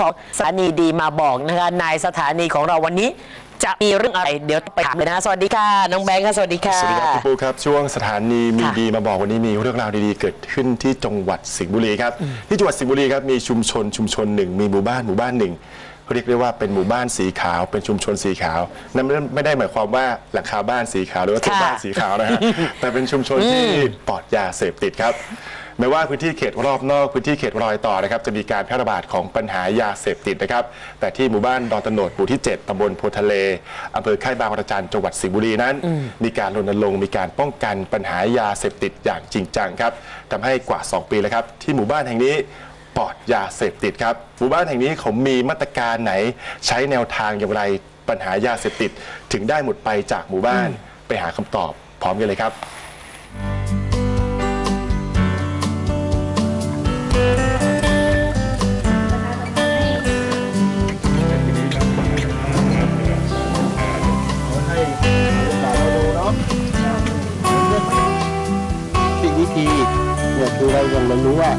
ของสถานีดีมาบอกนะคะนายสถานีของเราวันนี้ จะมีเรื่องอะไร เดี๋ยวไปถามเลยนะสวัสดีค่ะ น้องแบงค์ค่ะสวัสดีค่ะสวัสดีครับคุณปูครับช่วงสถานีมีค่ะดีมาบอกวันนี้มีเรื่องราวดีๆเกิดขึ้นที่จังหวัดสิงห์บุรีครับที่จังหวัดสิงห์บุรีครับมีชุมชนชุมชนหนึ่งมีหมู่บ้านหมู่บ้านหนึ่งเขาเรียกได้ว่าเป็นหมู่บ้านสีขาว เป็นชุมชนสีขาวนั่นไม่ได้ไม่ได้หมายความว่าหลังคาบ้านสีขาวหรือว่าตัวค่ะบ้านสีขาวนะฮะแต่เป็นชุมชนที่ปลอดยาเสพติดครับ แม้ว่าพื้นที่เขตรอบนอกพื้นที่เขตรอยต่อนะครับจะมีการแพร่ระบาดของปัญหายาเสพติดนะครับ แต่ที่หมู่บ้านดอนตโนดหมู่ที่ 7ตำบลโพทะเลอำเภอค่ายบางระจันจังหวัดสิงห์บุรีนั้น มีการรณรงค์มีการป้องกันปัญหายาเสพติดอย่างจริงจังครับทำให้กว่า 2 ปีแล้วครับ ที่หมู่บ้านแห่งนี้ปลอดยาเสพติดครับหมู่บ้านแห่งนี้เขามีมาตรการไหน ใช้แนวทางอย่างไรปัญหายาเสพติด ถึงได้หมดไปจากหมู่บ้านไปหาคำตอบพร้อมกันเลยครับ เนี่ยคือเรายังไม่รู้ว่า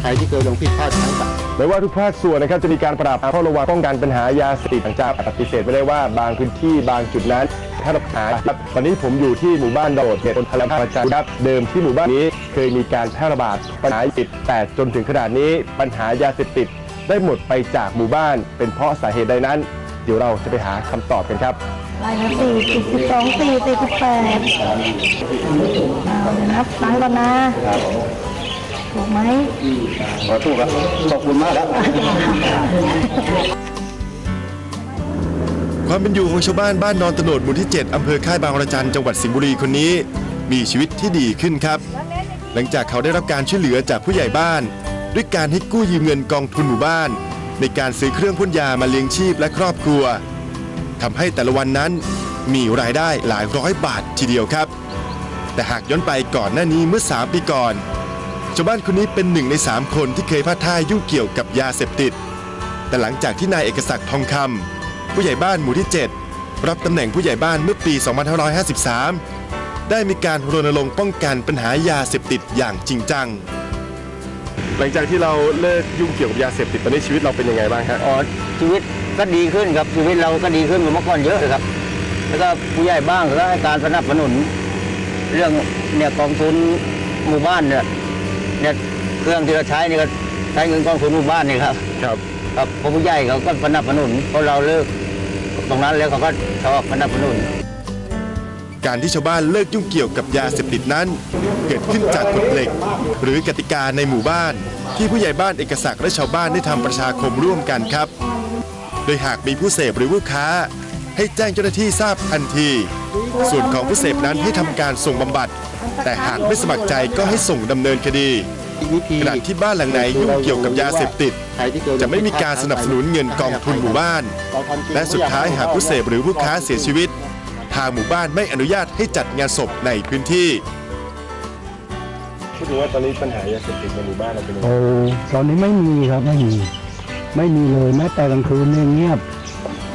ใครที่เคยลงผิดพลาดครั้งต่างไม่ว่าทุกภาคส่วนนะครับจะมีการปราบเฝ้าระวังป้องกันปัญหายาเสพติดต่างจากปฏิเสธไม่ได้ว่าบางพื้นที่บางจุดนั้นถ้าเราหาครับตอนนี้ผมอยู่ที่หมู่บ้านโดดเขตพลประจันครับเดิมที่หมู่บ้านนี้ เคยมีการแพร่ระบาดปัญหาติดแต่จนถึงขนาดนี้ปัญหายาเสพติดได้หมดไปจากหมู่บ้าน เป็นเพราะสาเหตุใดนั้น เดี๋ยวเราจะไปหาคำตอบกันครับลายละสี่สิบสิบสองสี่สี่สิบแปดนับตังก่อนนะถูกไหมขอถูกครับขอบคุณมากแล้วความเป็นอยู่ของชาวบ้านบ้านนอนตโนดหมู่ที่ 7 อำเภอค่ายบางระจันจังหวัดสิงห์บุรีคนนี้ มีชีวิตที่ดีขึ้นครับ หลังจากเขาได้รับการช่วยเหลือจากผู้ใหญ่บ้าน ด้วยการให้กู้ยืมเงินกองทุนหมู่บ้าน ในการซื้อเครื่องพ่นยามาเลี้ยงชีพและครอบครัวทำให้แต่ละวันนั้นมีรายได้หลายร้อยบาททีเดียวครับ แต่หากย้อนไปก่อนหน้านี้เมื่อ 3 ปีก่อนชาวบ้านคนนี้เป็นหนึ่งใน 3 คนที่เคยพลาดท่ายุ่งเกี่ยวกับยาเสพติด แต่หลังจากที่นายเอกศักดิ์ทองคำผู้ใหญ่บ้านหมู่ที่ 7 รับตำแหน่งผู้ใหญ่บ้านเมื่อปี 2553 ได้มีการรณรงค์ป้องกันปัญหายาเสพติดอย่างจริงจัง หลังจากที่เราเลิกยุ่งเกี่ยวกับยาเสพติดตอนนี้ชีวิตเราเป็นยังไงบ้างฮะอ๋อชีวิตก็ดีขึ้นครับชีวิตเราก็ดีขึ้นกว่าเมื่อก่อนเยอะเลยครับ แล้วก็ผู้ใหญ่บ้างก็ให้การสนับสนุน เรื่องเนี่ยกองทุนหมู่บ้านเนี่ยเนี่ยเครื่องที่เราใช้นี่ก็ใช้เงินกองทุนหมู่บ้านนี่ครับครับครับเพราะผู้ใหญ่เขาก็สนับสนุนเพราะเราเลิกตรงนั้นแล้วเขาก็ชอบสนับสนุน การที่ชาวบ้านเลิกยุ่งเกี่ยวกับยาเสพติดนั้น เกิดขึ้นจากกฎเหล็ก หรือกติกาในหมู่บ้าน ที่ผู้ใหญ่บ้านเอกศักดิ์และชาวบ้านได้ทำประชาคมร่วมกันครับ โดยหากมีผู้เสพหรือผู้ค้า ให้แจ้งเจ้าหน้าที่ทราบทันที ส่วนของผู้เสพนั้นให้ทำการส่งบำบัด แต่หากไม่สมัครใจก็ให้ส่งดำเนินคดีขณะที่บ้านหลังไหนยุ่งเกี่ยวกับยาเสพติด จะไม่มีการสนับสนุนเงินกองทุนหมู่บ้าน และสุดท้ายหากผู้เสพหรือผู้ค้าเสียชีวิต ทางหมู่บ้านไม่อนุญาตให้จัดงานศพในพื้นที่พูดถึงว่าตอนนี้ปัญหายาเสพติดในหมู่บ้านเราเป็นยังไงโอ้ตอนนี้ไม่มีครับไม่มี ไม่มีเลยแม้แต่กลางคืนเนี่ยเงียบ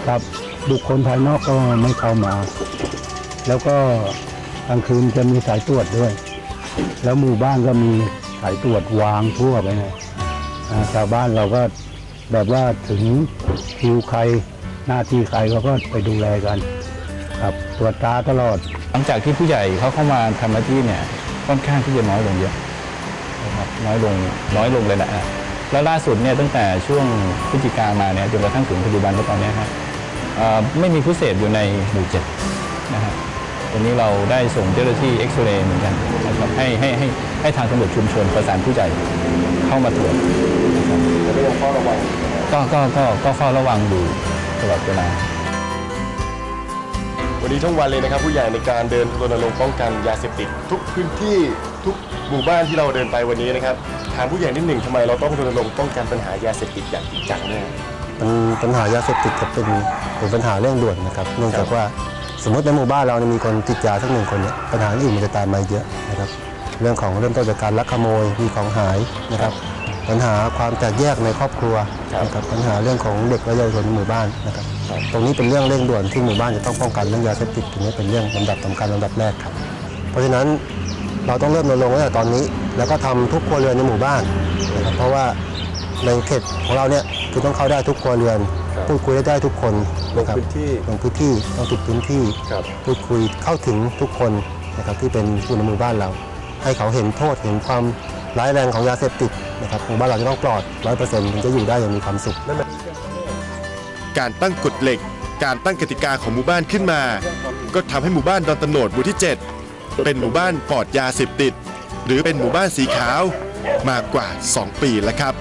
ครับบุคคลภายนอกก็ไม่เข้ามา แล้วก็กลางคืนจะมีสายตรวจด้วย แล้วหมู่บ้านก็มีสายตรวจวางทั่วไปนะอ่าชาวบ้านเราก็แบบว่าถึงคิวใครหน้าที่ใครเขาก็ไปดูแลกัน ครับตรวจตาตลอด หลังจากที่ผู้ใหญ่เขาเข้ามาทำหน้าที่เนี่ยค่อนข้างที่จะน้อยลงเยอะนะครับน้อยลงน้อยลงเลยแหละฮะแล้วล่าสุดเนี่ยตั้งแต่ช่วงพฤศจิกามาเนี่ยจนกระทั่งถึงปัจจุบันก็ตอนเนี้ยฮะเอ่อไม่มีผู้เสพอยู่ในหมู่เจ็ดนะฮะวันนี้เราได้ส่งเจ้าหน้าที่เอ็กซเรย์เหมือนกันนะครับให้ให้ให้ให้ทางตำรวจชุมชนประสานผู้ใหญ่เข้ามาตรวจ ก็ก็ก็ก็เฝ้าระวังอยู่ตลอดเวลา วันนี้ทั้งวันเลยนะครับ ผู้ใหญ่ในการเดินรณรงค์ป้องกันยาเสพติดทุกพื้นที่ทุกหมู่บ้านที่เราเดินไปวันนี้นะครับถามผู้ใหญ่นิดหนึ่งทำไมเราต้องรณรงค์ป้องกันปัญหายาเสพติดอย่างจริงจังเนี่ยปัญปัญหายาเสพติดจะเป็นเป็นปัญหาเร่งด่วนนะครับ เนื่องจากว่าสมมติในหมู่บ้านเราเนี่ยมีคนติดยาสักหนึ่งคนเนี่ยปัญหาอื่นมันจะตามมาเยอะนะครับ เรื่องของเริ่มต้นจากการลักขโมยมีของหายนะครับปัญหาความแตกแยกในครอบครัวนะครับปัญหาเรื่องของเด็กและเยาวชนในหมู่บ้านนะครับ ตรงนี้เป็นเรื่องเร่งด่วนที่หมู่บ้านจะต้องป้องกันเรื่องยาเสพติดตรงนี้เป็นเรื่องลำดับสำคัญลำดับแรกครับ เพราะฉะนั้นเราต้องเริ่มรณรงค์ตั้งแต่ตอนนี้ แล้วก็ทำทุกครัวเรือนในหมู่บ้านนะครับเพราะว่าในเขตของเราเนี่ยคือต้องเข้าได้ทุกครัวเรือนพูดคุยได้ทุกคนนะครับลงพื้นที่ลงพื้นที่ต้องติดพื้นที่ ครับ พูดคุยเข้าถึงทุกคนนะครับที่เป็นอยู่ในหมู่บ้านเรา ให้เขาเห็นโทษเห็นความร้ายแรงของยาเสพติดนะครับหมู่บ้านเราจะต้องปลอดร้อยเปอร์เซ็นต์ถึงจะอยู่ได้อย่างมีความสุข การตั้งกฎเหล็ก การตั้งกติกาของหมู่บ้านขึ้นมา ก็ทำให้หมู่บ้านดอนตะโนดหมู่ที่ 7 เป็นหมู่บ้านปลอดยาเสพติด หรือเป็นหมู่บ้านสีขาวมากกว่า 2 ปีแล้วครับ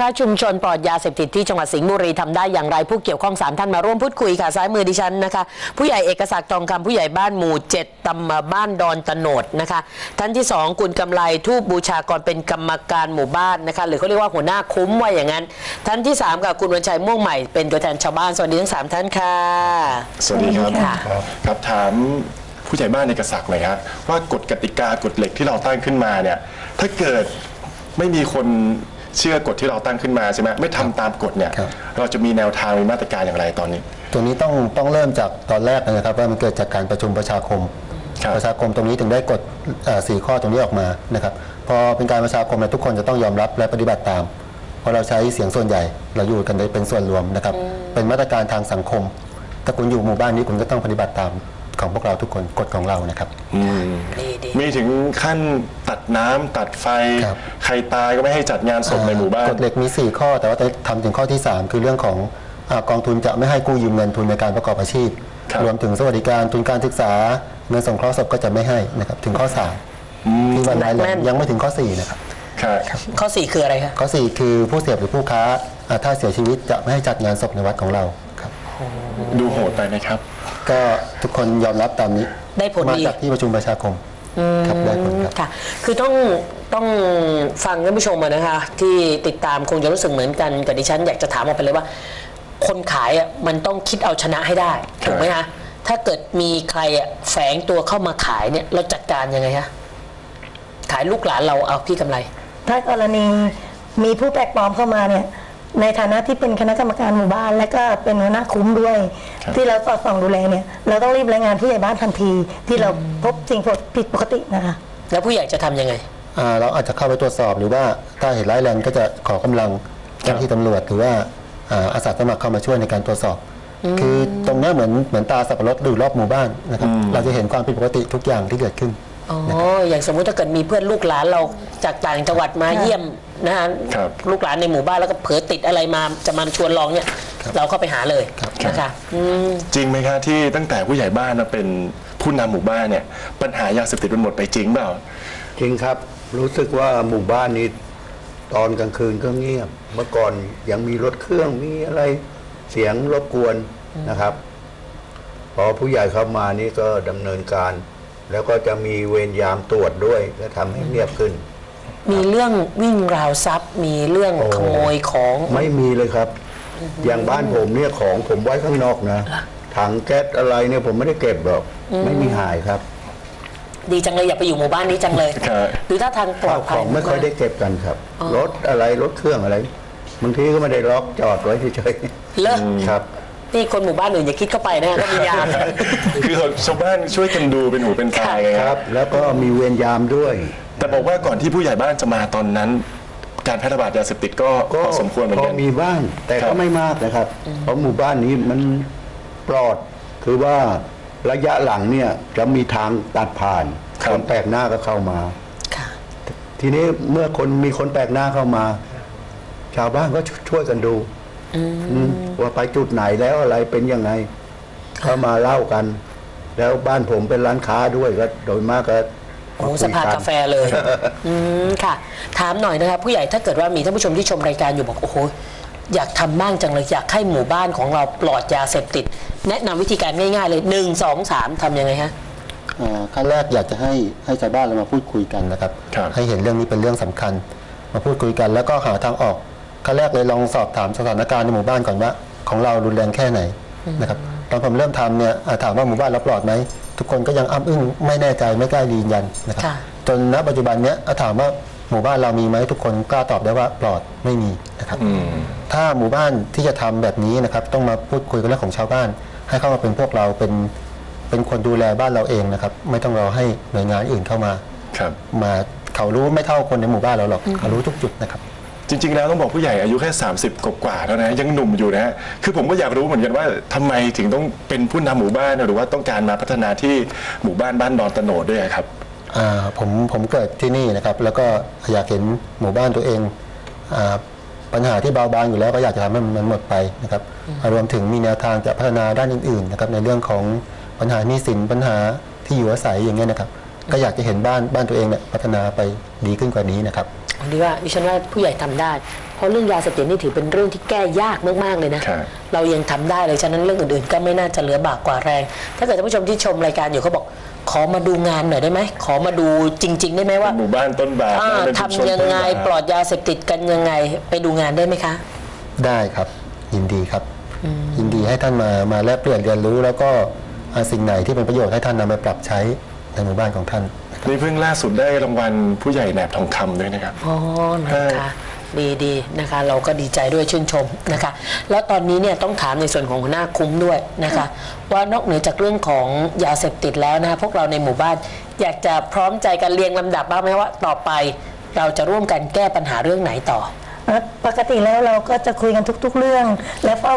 คะชุมชนปลอดยาเสพติดที่จังหวัดสิงห์บุรีทำได้อย่างไรผู้เกี่ยวข้องสามท่านมาร่วมพูดคุยค่ะซ้ายมือดิฉันนะคะ ผู้ใหญ่เอกศักดิ์ทองคำผู้ใหญ่บ้านหมู่เจ็ดตำบลบ้านดอนตะโนดนะคะ ท่านที่สองคุณกำไลทูบบูชากรเป็นกรรมการหมู่บ้านนะคะ หรือเขาเรียกว่าหัวหน้าคุ้มว่าอย่างนั้น ท่านที่สามกับคุณวันชัยม่วงใหม่เป็นตัวแทนชาวบ้านสวัสดีทั้งสามท่านค่ะ สวัสดีครับค่ะครับถามผู้ใหญ่บ้านในกระสักหน่อยครับว่ากฎกติกากฎเหล็กที่เราตั้งขึ้นมาเนี่ยถ้าเกิดไม่มีคน เชื่อกฎที่เราตั้งขึ้นมาใช่ไหมไม่ทำตามกฎเนี่ยครับเราจะมีแนวทางมีมาตรการอย่างไรตอนนี้ ตัวนี้ต้องต้องเริ่มจากตอนแรกนะครับ ว่ามันเกิดจากการประชุมประชาคมครับประชาคมตรงนี้ถึงได้กฎเอ่อสี่ข้อตรงนี้ออกมานะครับพอเป็นการประชาคมแล้วทุกคนจะต้องยอมรับและปฏิบัติตามเพราะเราใช้เสียงส่วนใหญ่ เราอยู่กันได้เป็นส่วนรวมนะครับ เป็นมาตรการทางสังคม ถ้าคุณอยู่หมู่บ้านนี้คุณก็ต้องปฏิบัติตาม ของพวกเราทุกคนกฎของเรานะครับ อืมดีดี มีถึงขั้นตัดน้ำตัดไฟ ครับ ใครตายก็ไม่ให้จัดงานศพในหมู่บ้าน กฎเหล็กมี 4 ข้อ แต่ว่าจะทำถึงข้อที่ 3 คือเรื่องของอากองทุนจะไม่ให้กู้ยืมเงินทุนในการประกอบอาชีพ ครับ รวมถึงสวัสดิการทุนการศึกษาเงินสงเคราะห์ศพก็จะไม่ให้นะครับถึงข้อ3ที่วันร้ายแรงยังไม่ถึงข้อ4นะครับครับข้อสี่คืออะไรคะข้อ 4 คือผู้เสพหรือผู้ค้าอ่าถ้าเสียชีวิตจะไม่ให้จัดงานศพในวัดของเราครับ ดูโหดไปไหมครับ ก็ทุกคนยอมรับตามนี้ได้ผลมาดี จากที่ประชุมประชาคมครับได้ผลครับ ค่ะ คือต้องต้องฟังท่านผู้ชมอะนะคะ ที่ติดตามคงจะรู้สึกเหมือนกันกับดิฉันอยากจะถามออกไปเลยว่า คนขายอะมันต้องคิดเอาชนะให้ได้ถูกไหมคะถ้าเกิดมีใครอะแฝงตัวเข้ามาขายเนี่ยเราจัดการยังไงคะขายลูกหลานเราเอาพี่กำไร ถ้ากรณีมีผู้แปลกปลอมเข้ามาเนี่ย ในฐานะที่เป็นคณะกรรมการหมู่บ้าน และก็เป็นหัวหน้าคุ้มด้วย ที่เราสอดส่องดูแลเนี่ย เราต้องรีบรายงานผู้ใหญ่บ้านทันที ที่เราพบสิ่งผิดปกตินะคะ แล้วผู้ใหญ่จะทำยังไง อ่าเราอาจจะเข้าไปตรวจสอบหรือว่าถ้าเหตุร้ายแรงก็จะขอกำลังเจ้าหน้าที่ตำรวจหรือว่าอ่าอาสาสมัครเข้ามาช่วยในการตรวจสอบ คือตรงเนี้ยเหมือนเหมือนตาสับปะรดดูรอบหมู่บ้านนะครับเราจะเห็นความผิดปกติทุกอย่างที่เกิดขึ้น อ๋ออย่างสมมุติถ้าเกิดมีเพื่อนลูกหลานเราจากต่างจังหวัดมาเยี่ยมนะฮะครับ ลูกหลานในหมู่บ้านแล้วก็เผลอติดอะไรมาจะมาชวนลองเนี่ย เราเข้าไปหาเลยนะคะอืม จริงไหมครับที่ตั้งแต่ผู้ใหญ่บ้านมาเป็นผู้นำหมู่บ้านเนี่ย ปัญหายาเสพติดมันหมดไปจริงเปล่า จริงครับรู้สึกว่าหมู่บ้านนี้ ตอนกลางคืนก็เงียบ เมื่อก่อนยังมีรถเครื่องมีอะไรเสียงรบกวนนะครับ พอผู้ใหญ่เข้ามานี่ก็ดำเนินการ แล้วก็จะมีเวรยามตรวจด้วยก็ทำให้เงียบขึ้น มีเรื่องวิ่งราวทรัพย์ มีเรื่องโอ้ ขโมยของ ไม่มีเลยครับ อย่างบ้านผมเนี่ยของผมไว้ข้างนอกนะถังแก๊สอะไรเนี่ยผมไม่ได้เก็บหรอกไม่มีหายครับดีจังเลยอยากไปอยู่หมู่บ้านนี้จังเลยครับ ดูท่าทางปลอข้าดวขภัยองไม่ค่อยได้เก็บกันครับ รถอะไรรถเครื่องอะไรบางทีก็ไม่ได้ล็อกจอดไว้เฉยเลิกๆครับ นี่คนหมู่บ้านอื่นอย่าคิดเข้าไปนะก็มียาม คือชาวบ้านช่วยกันดูเป็นหูเป็นตาไงคครัรับ บ แล้วก็มีเวรยามด้วย แต่บอกว่าก่อนที่ผู้ใหญ่บ้านจะมาตอนนั้น การแพร่ระบาดยาเสพติดก็ก็พอสมควรเหมือนพกัอนมีบ้างแต่ครัก็บ ไม่มากนะครับ เพราะหมู่บ้านนี้มันปลอดคือว่าระยะหลังเนี่ยจะมีทางตัดผ่านคนแปลกหน้าก็เข้ามา ค่ะ ทีนี้เมื่อคนมีคนแปลกหน้าเข้ามา ชาวบ้านก็ช่วยกันดู อืมว่าไปจุดไหนแล้วอะไรเป็นยังไงเข้ามาเล่ากัน แล้วบ้านผมเป็นร้านค้าด้วยก็โดยมากก็โอ้สภากาแฟเลย อืมค่ะ ถามหน่อยนะครับ ผู้ใหญ่ถ้าเกิดว่ามีท่านผู้ชมที่ชมรายการอยู่บอกโอ้โหอยากทำบ้างจังเลยอยากให้หมู่บ้านของเราปลอดยาเสพติด แนะนำวิธีการง่ายๆเลยหนึ่งสองสามทำยังไงฮะอ่าขั้นแรกอยากจะให้ให้ชาวบ้านเรามาพูดคุยกันนะครับครับให้เห็นเรื่องนี้เป็นเรื่องสำคัญ มาพูดคุยกันแล้วก็หาทางออก ขั้นแรกเลยลองสอบถามสถานการณ์ในหมู่บ้านก่อนว่า ของเรารุนแรงแค่ไหนนะครับตอนผมเริ่มทำเนี่ยอ่าถามว่าหมู่บ้านเราปลอดไหมทุกคนก็ยังอ้ำอึ้งไม่แน่ใจไม่กล้ายืนยันนะครับค่ะจนณปัจจุบันเนี้ยอ่าถามว่าหมู่บ้านเรามีไหมทุกคนกล้าตอบได้ว่าปลอดไม่มีนะครับถ้าหมู่บ้านที่จะทำแบบนี้นะครับต้องมาพูดคุยกันเรื่องของชาวบ้าน ให้เข้ามาเป็นพวกเราเป็นเป็นคนดูแลบ้านเราเองนะครับ ไม่ต้องรอให้หน่วยงานอื่นเข้ามาครับมาเขารู้ไม่เท่าคนในหมู่บ้านเราหรอกเขารู้ทุกจุดนะครับ จริง ๆ แล้วต้องบอกผู้ใหญ่อายุแค่ 30 กว่าๆแล้วนะยังหนุ่มอยู่นะฮะคือผมก็อยากรู้เหมือนกันว่าทำไมถึงต้องเป็นผู้นำหมู่บ้านหรือว่าต้องการมาพัฒนาที่หมู่บ้านบ้านดอนตะโนดด้วยครับ อ่าผมผมเกิดที่นี่นะครับ แล้วก็อยากเห็นหมู่บ้านตัวเองอาปัญหาที่เบาบางอยู่แล้วก็อยากจะทำให้มันหมดไปนะครับรวมถึงมีแนวทางจะพัฒนาด้านอื่นๆนะครับในเรื่องของปัญหาหนี้สินปัญหาที่อยู่อาศัยอย่างเงี้ยนะครับ ก็อยากจะเห็นบ้านบ้านตัวเองเนี่ยพัฒนาไปดีขึ้นกว่านี้นะครับ อันนี้ว่าดิฉันว่าผู้ใหญ่ทำได้ เพราะเรื่องยาเสพติดนี่ถือเป็นเรื่องที่แก้ยากมากๆเลยนะครับเรายังทำได้เลย ฉะนั้นเรื่องอื่นๆ ก็ไม่น่าจะเหลือบากกว่าแรง ถ้าเกิดท่านผู้ชมที่ชมรายการอยู่เขาบอก ขอมาดูงานหน่อยได้ไหม ขอมาดูจริง ๆ ได้ไหมว่าหมู่บ้านต้นแบบอ่านะเป็นชุมชนทำยังไงต้นแบบปลอดยาเสพติดกันยังไงไปดูงานได้ไหมคะ ได้ครับยินดีครับ ยินดีให้ท่านมามาแลกเปลี่ยนเรียนรู้ แล้วก็อ่าสิ่งไหนที่เป็นประโยชน์ให้ท่านนำไปปรับใช้ในหมู่บ้านของท่าน นี่เพิ่งล่าสุดได้รางวัลผู้ใหญ่แหนบทองคำด้วยนะครับ อ๋อนะคะดีดีนะคะ เราก็ดีใจด้วยชื่นชมนะคะ แล้วตอนนี้เนี่ยต้องถามในส่วนของหัวหน้าคุ้มด้วยนะคะ ว่านอกเหนือจากเรื่องของยาเสพติดแล้วนะคะพวกเราในหมู่บ้านอยากจะพร้อมใจกันเรียงลำดับบ้างไหมว่าต่อไป เราจะร่วมกันแก้ปัญหาเรื่องไหนต่อเอ่อ ปกติแล้วเราก็จะคุยกันทุก ๆ เรื่อง และเฝ้า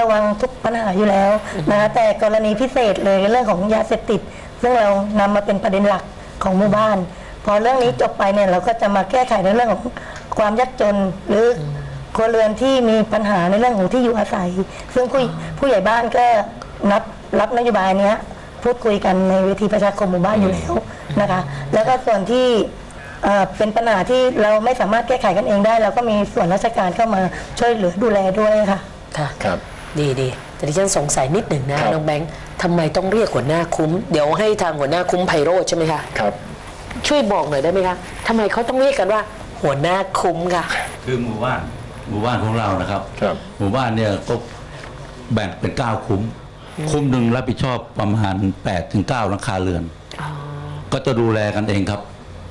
ระวังทุกปัญหาอยู่แล้วนะคะแต่กรณีพิเศษเลยเรื่องของยาเสพติด ซึ่งเรานำมาเป็นประเด็นหลักของหมู่บ้าน พอเรื่องนี้จบไปเนี่ยเราก็จะมาแก้ไขในเรื่องของความยากจนหรือครัวเรือนที่มีปัญหาในเรื่องของที่อยู่อาศัย ซึ่งผู้ผู้ใหญ่บ้านก็นับรับนโยบายเนี้ยพูดคุยกันในเวทีประชาคมหมู่บ้านอยู่แล้วนะคะ แล้วก็ส่วนที่เอ่อเป็นปัญหาที่เราไม่สามารถแก้ไขกันเองได้ เราก็มีส่วนราชการเข้ามาช่วยเหลือดูแลด้วยค่ะ ค่ะ ครับ ดีดี แต่ที่ฉันสงสัยนิดหนึ่งนะครับน้องแบงค์ทำไมต้องเรียกหัวหน้าคุ้ม เดี๋ยวให้ทางหัวหน้าคุ้มไพโรจน์ใช่ไหมคะครับ ช่วยบอกหน่อยได้ไหมคะทำไมเขาต้องเรียกกันว่า หัวหน้าคุ้มค่ะ คือหมู่บ้านหมู่บ้านของเรานะครับ ครับ หมู่บ้านเนี่ยก็แบ่งเป็นเก้าคุ้ม คุ้มหนึ่งรับผิดชอบประมาณ8ปดถึงเก้าหลังคาเรือน ก็จะดูแลกันเองครับ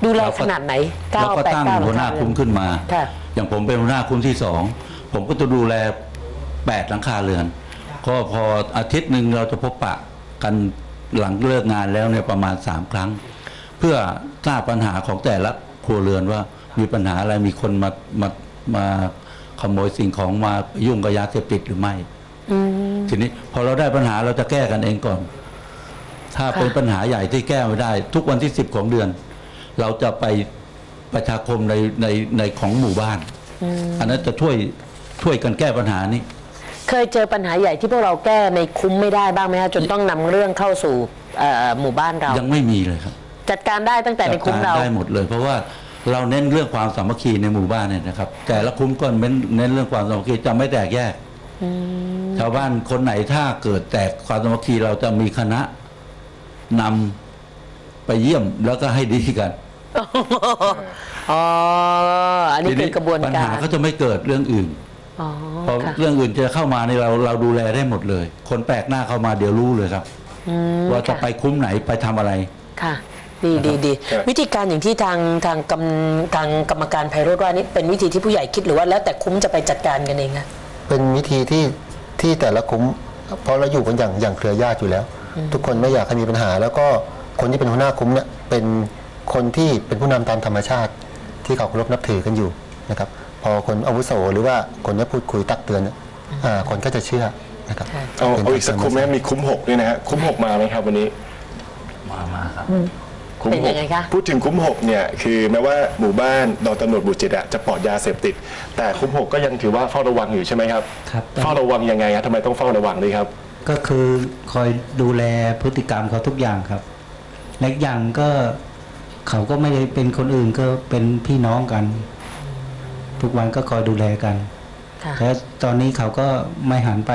ดูแลเรก็ขนาดไหนเก้าเราก็แปดตั้งเก้าหัวหน้าคุ้มขึ้นมา ค่ะ อย่างผมเป็นหัวหน้าคุ้มที่สองผมก็จะดูแลแปดหลังคาเรือน ก็พออาทิตย์หนึ่งเราจะพบปะกันหลังเลิกงานแล้วเนี่ยประมาณสามครั้ง เพื่อทราบปัญหาของแต่ละครัวเรือนว่ามีปัญหาอะไรมีคนมามามาขโมยสิ่งของมายุ่งกับยาเสพติดหรือไม่ทีนี้พอเราได้ปัญหาเราจะแก้กันเองก่อน ถ้าเป็นปัญหาใหญ่ที่แก้ไม่ได้ ทุกวันที่สิบของเดือน เราจะไปประชาคมในในในของหมู่บ้าน อันนั้นจะช่วยช่วยกันแก้ปัญหานี้ เคยเจอปัญหาใหญ่ที่พวกเราแก้ในคุ้มไม่ได้บ้างไหมคะจนต้องนำเรื่องเข้าสู่เอ่อหมู่บ้านเรา ยังไม่มีเลยครับจัดการได้ตั้งแต่ในคุ้มจัดเรากได้หมดเลย เพราะว่าเราเน้นเรื่องความสามัคคีในหมู่บ้านเนี่ยนะครับ แต่ละคุ้มก็เน้นเน้นเรื่องความสามัคคีจะไม่แตกแยกชาวบ้านคนไหนถ้าเกิดแตกความสามัคคีเราจะมีคณะนำไปเยี่ยมแล้วก็ให้ดีกันอ๋อ อันนี้ทีคือกระบวนปัญกาหาร ก็จะไม่เกิดเรื่องอื่น อ๋อเพราะค่ะเรื่องอื่นจะเข้ามาในเราเราดูแลได้หมดเลย คนแปลกหน้าเข้ามาเดี๋ยวรู้เลยครับอืมว่าจะค่ไปคุ้มไหนไปทำอะไรค่ะดีดีดีครับวิธีการอย่างที่ทางทางกรรมทางกรรมการไพโรธว่านี่เป็นวิธีที่ผู้ใหญ่คิดหรือว่าแล้วแต่คุ้มจะไปจัดการกันเองอะเป็นวิธีที่ที่แต่ละคุ้มเพราะเราอยู่กันอย่างอย่างเครือญาติอยู่แล้ว ทุกคนไม่อยากให้มีปัญหา แล้วก็คนที่เป็นหัวหน้าคุ้มเนี่ยเป็นคนที่เป็นผู้นำตามธรรมชาติ ที่เขาเคารพนับถือกันอยู่นะครับ พอคนอาวุโสหรือว่าคนที่พูดคุยตักเตือนเนี่ยอ่าคนก็จะเชื่อนะครับเอาเอาอีกสักคุ้มนะมีคุ้มหกด้วยนะฮะคุ้มหกมาไหมครับวันนี้มามาครับคุ้มเป็นหยักงไงคะพูดถึงคุ้มหกเนี่ยคือแม้ว่าหมู่บ้านดอนตำรวจบุจิตอะจะปลอดยาเสพติด แต่คุ้มหกก็ยังถือว่าเฝ้าระวังอยู่ใช่ไหมครับครับเฝ้าระวังยังไงฮะทำไมต้องเฝ้าระวังด้วยครับ ก็คือคอยดูแลพฤติกรรมเขาทุกอย่างครับและอีกอย่างก็เขาก็ไม่ได้เป็นคนอื่นก็เป็นพี่น้องกัน ทุกวันก็คอยดูแลกันค่ะแต่ตอนนี้เขาก็ไม่หันไป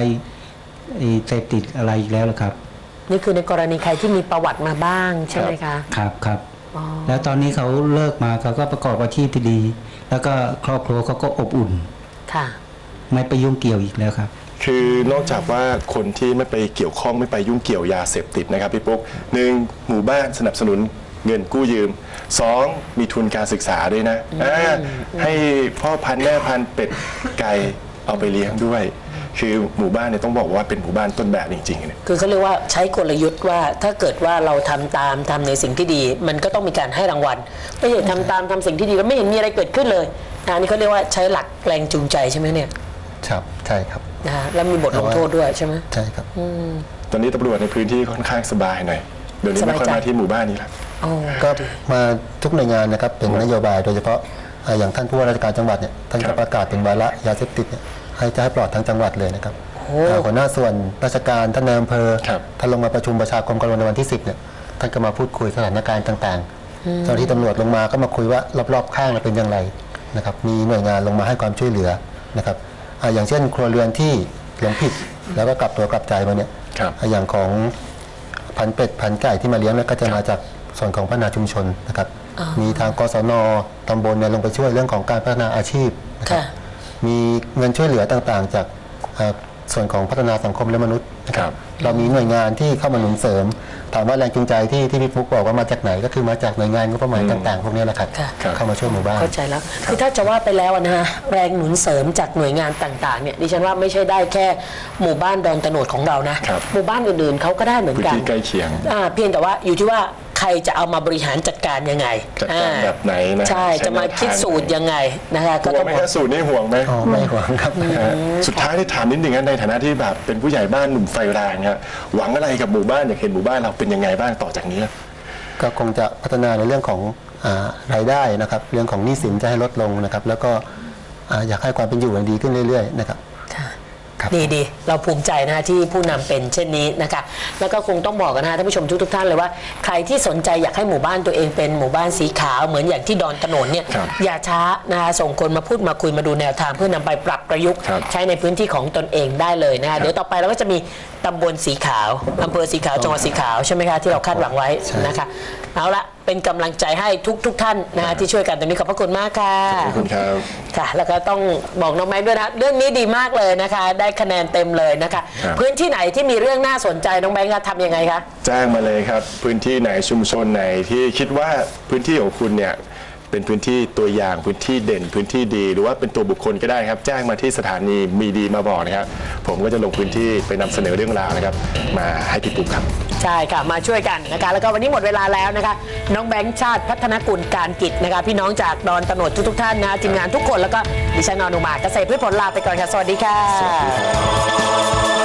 ไอ้เสพติดอะไรอีกแล้วล่ะครับ นี่คือในกรณีใครที่มีประวัติมาบ้างใช่ไหมคะครับครับอ๋อแล้วตอนนี้เขาเลิกมาเขาก็ประกอบอาชีพที่ดี แล้วก็ครอบครัวเขาก็อบอุ่นค่ะ ไม่ไปยุ่งเกี่ยวอีกแล้วครับคือนอกจากว่าคนที่ไม่ไปเกี่ยวข้องไม่ไปยุ่งเกี่ยวยาเสพติดนะครับพี่ปุ๊กหนึ่งหมู่บ้านสนับสนุน เงินกู้ยืมสองมีทุนการศึกษาด้วยนะอ่าให้พ่อพันธุ์แม่พันธุ์เป็ดไก่เอาไปเลี้ยงด้วย คือหมู่บ้านเนี่ยต้องบอกว่าเป็นหมู่บ้านต้นแบบจริงๆเนี่ย คือเขาเรียกว่าใช้กลยุทธ์ว่าถ้าเกิดว่าเราทำตามทำในสิ่งที่ดี มันก็ต้องมีการให้รางวัลไม่ใช่ทำตามทำสิ่งที่ดีแล้วไม่เห็นมีอะไรเกิดขึ้นเลยนะอันนี่เขาเรียกว่าใช้หลักแรงจูงใจใช่ไหมเนี่ยครับใช่ครับ นะฮะแล้วมีบทลงโทษด้วยใช่ไหม ใช่ครับ ตอนนี้ตำรวจในพื้นที่ค่อนข้างสบายหน่อย เดี๋ยวนี้ไม่ค่อยสบายใจ มาที่หมู่บ้านนี้ละอ๋อ ก็มาทุกหน่วยงานนะครับเป็นนโยบายโดยเฉพาะอ่าอย่างท่านผู้ว่าราชการจังหวัดเนี่ยท่านครัจะบประกาศเป็นวาระยาเสพติดเนี่ยให้จะให้ปลอดทั้งจังหวัดเลยนะครับอ่าหัวหน้าส่วนราชการท่านนายอำเภอครับท่านลงมาประชุมประชาคมกันในวันที่ 10เนี่ยท่านก็มาพูดคุยสถานการณ์ต่างๆ เจ้าหน้าที่ตำรวจลงมาก็มาคุยว่ารอบๆข้างเราเป็นอย่างไรนะครับมีหน่วยงานลงมาให้ความช่วยเหลือนะครับอ่าอย่างเช่น ครัวเรือนที่หลงผิดแล้วก็กลับตัวกลับใจมาเนี่ยครับอ่าอย่างของพันเป็ดพันไก่ที่มาเลี้ยงเนี่ยก็จะมาจาก ส่วนของพัฒนาชุมชนนะครับมีทางกศนตำบลเนี่ยลงไปช่วยเรื่องของการพัฒนาอาชีพนะครับค่ะมีเงินช่วยเหลือต่างๆ จากเอ่อส่วนของพัฒนาสังคมและมนุษย์นะคครัรับบเรามีหน่วยงานที่เข้ามาหนุนเสริม ถามว่าแรงจูงใจที่ที่พี่ฟุกบอกว่ามาจากไหนก็คือมาจากหน่วยงานงบประมาณต่างๆ พวกนี้แหละครับค่ะครับเข้ามาช่วยหมู่บ้านเข้าใจแล้วคือถ้าจะว่าไปแล้วนะฮะแรงหนุนเสริมจากหน่วยงานต่างๆเนี่ยดิฉันว่าไม่ใช่ได้แค่หมู่บ้านดอนตะโนดของเรานะครับหมู่บ้านอื่นๆเขาก็ได้เหมือนพื้นกันที่ใกล้เคียงอ่าเพียงแต่ว่าอยู่ที่ว่า ใครจะเอามาบริหารจัดการยังไงจัดการอ่แบบไหนนะใช่ใช้จะมาแนวทางคิดสูตรยังไงนะคะกก็ลัวต้องไหมบอกฮะสูตรนี้ห่วงไหมอ๋อไม่ห่วงครับฮะสุดท้ายได้ถามนิดนึงนะในฐานะที่แบบเป็นผู้ใหญ่บ้านหนุ่มไฟแรงฮะหวังอะไรกับหมู่บ้านอยากเห็นหมู่บ้านเราเป็นยังไงบ้างต่อจากนี้ ก็คงจะพัฒนาในเรื่องของอารายได้นะครับ เรื่องของหนี้สินจะให้ลดลงนะครับ แล้วก็อ่าอยากให้ความเป็นอยู่มันดีขึ้นเรื่อยๆนะครับครับ ดีดีเราภูมิใจนะฮะที่ผู้นำเป็นเช่นนี้นะคะแล้วก็คงต้องบอกกันนะฮะท่านผู้ชมทุกๆท่านเลยว่าใครที่สนใจอยากให้หมู่บ้านตัวเองเป็นหมู่บ้านสีขาวเหมือนอย่างที่ดอนตะโนนเนี่ยครับอย่าช้านะคะส่งคนมาพูดมาคุยมาดูแนวทางเพื่อนำไปปรับประยุกต์ครับใช้ในพื้นที่ของตนเองได้เลยนะคะเดี๋ยวต่อไปเราก็จะมีตำบลสีขาวอำเภอสีขาวจังหวัดสีขาวใช่ไหมคะที่เราคาดหวังไว้ใช่นะคะเอาละ เป็นกำลังใจให้ทุกๆท่านนะคะที่ช่วยกันตรงนี้ขอบพระคุณมากค่ะขอบคุณครับค่ะ แล้วก็ต้องบอกน้องแม็กซ์ด้วยนะ เรื่องนี้ดีมากเลยนะคะ ได้คะแนนเต็มเลยนะคะ ครับ พื้นที่ไหนที่มีเรื่องน่าสนใจน้องแม็กซ์จะทำยังไงคะ แจ้งมาเลยครับ พื้นที่ไหนชุมชนไหนที่คิดว่าพื้นที่ของคุณเนี่ย เป็นพื้นที่ตัวอย่างพื้นที่เด่นพื้นที่ดี หรือว่าเป็นตัวบุคคลก็ได้ครับแจ้งมาที่สถานีมีดีมาบอกนะครับ ผมก็จะลงพื้นที่ไปนำเสนอเรื่องราวนะครับ มาให้พี่ปุ๊กครับ ใช่ค่ะ มาช่วยกันนะคะแล้วก็วันนี้หมดเวลาแล้วนะคะ น้องแบงค์ชาติพัฒนกุลการกิจนะคะ พี่น้องจากดอนตะโนดทุกๆท่านนะทีมงานทุกคนแล้วก็ดิฉันนอนุมาเกษตรพืชผลลาไปก่อนค่ะสวัสดีค่ะ